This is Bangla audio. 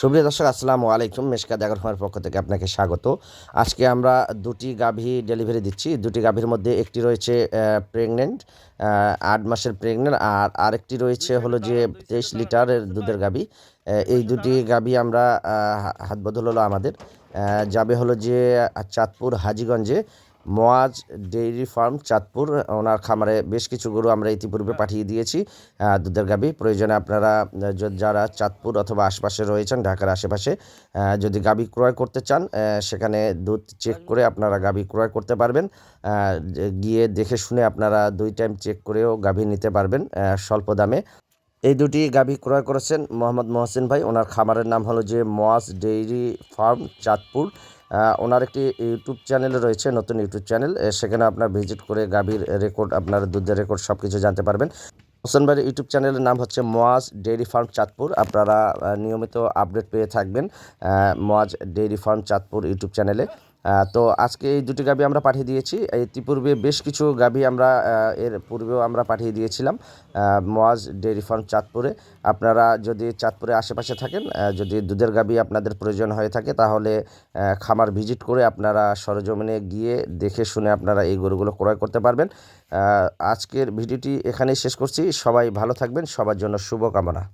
সুপ্রিয় দর্শক, আসসালামু আলাইকুম। মেশকাত এগারোর পক্ষ থেকে আপনাকে স্বাগত। আজকে আমরা দুটি গাভী ডেলিভারি দিচ্ছি। দুটি গাভীর মধ্যে একটি রয়েছে প্রেগনেন্ট আট মাসের প্রেগনেন্ট আর আরেকটি রয়েছে হলো যে তেইশ লিটারের দুধের গাভী। এই দুটি গাভী আমরা হাত বদল হলো আমাদের। যাবে হলো যে Chandpur হাজিগঞ্জে। Moaz dairy farm, Chandpur. ওনার খামারে বেশ কিছু গরু আমরা ইতিপূর্বে পাঠিয়ে দিয়েছি। দুধের গাভী। প্রয়োজনে আপনারা যারা চাঁদপুর অথবা আশপাশে রয়েছেন, ঢাকার আশেপাশে যদি গাভী ক্রয় করতে চান সেখানে দুধ চেক করে আপনারা গাভী ক্রয় করতে পারবেন। গিয়ে দেখে শুনে আপনারা দুই টাইম চেক করেও গাভী নিতে পারবেন স্বল্প দামে। এই দুটি গাভী ক্রয় করেছেন মোহাম্মদ মহসিন ভাই। ওনার খামারের নাম হলো যে মোয়াজ ডেইরি ফার্ম, চাঁদপুর। ওনার একটি ইউটিউব চ্যানেল রয়েছে, নতুন ইউটিউব চ্যানেল। সেখানে আপনার ভিজিট করে গাভীর রেকর্ড, আপনার দুধের রেকর্ড সব কিছু জানতে পারবেন। হোসেন ভাইয়ের ইউটিউব চ্যানেলের নাম হচ্ছে মোয়াজ ডেইরি ফার্ম, চাঁদপুর। আপনারা নিয়মিত আপডেট পেয়ে থাকবেন Moaz dairy farm, Chandpur YouTube চ্যানেলে। তো আজকে এই দুটি গাভি আমরা পাঠিয়ে দিয়েছি। ইতিপূর্বে বেশ কিছু গাভি আমরা এর পূর্বেও আমরা পাঠিয়ে দিয়েছিলাম মোয়াজ ডেয়ারি ফার্ম চাঁদপুরে। আপনারা যদি চাঁদপুরে আশেপাশে থাকেন যদি দুধের গাভি আপনাদের প্রয়োজন হয়ে থাকে, তাহলে খামার ভিজিট করে আপনারা সরজমিনে গিয়ে দেখে শুনে আপনারা এই গরুগুলো ক্রয় করতে পারবেন। আজকের ভিডিওটি এখানেই শেষ করছি। সবাই ভালো থাকবেন, সবার জন্য শুভকামনা।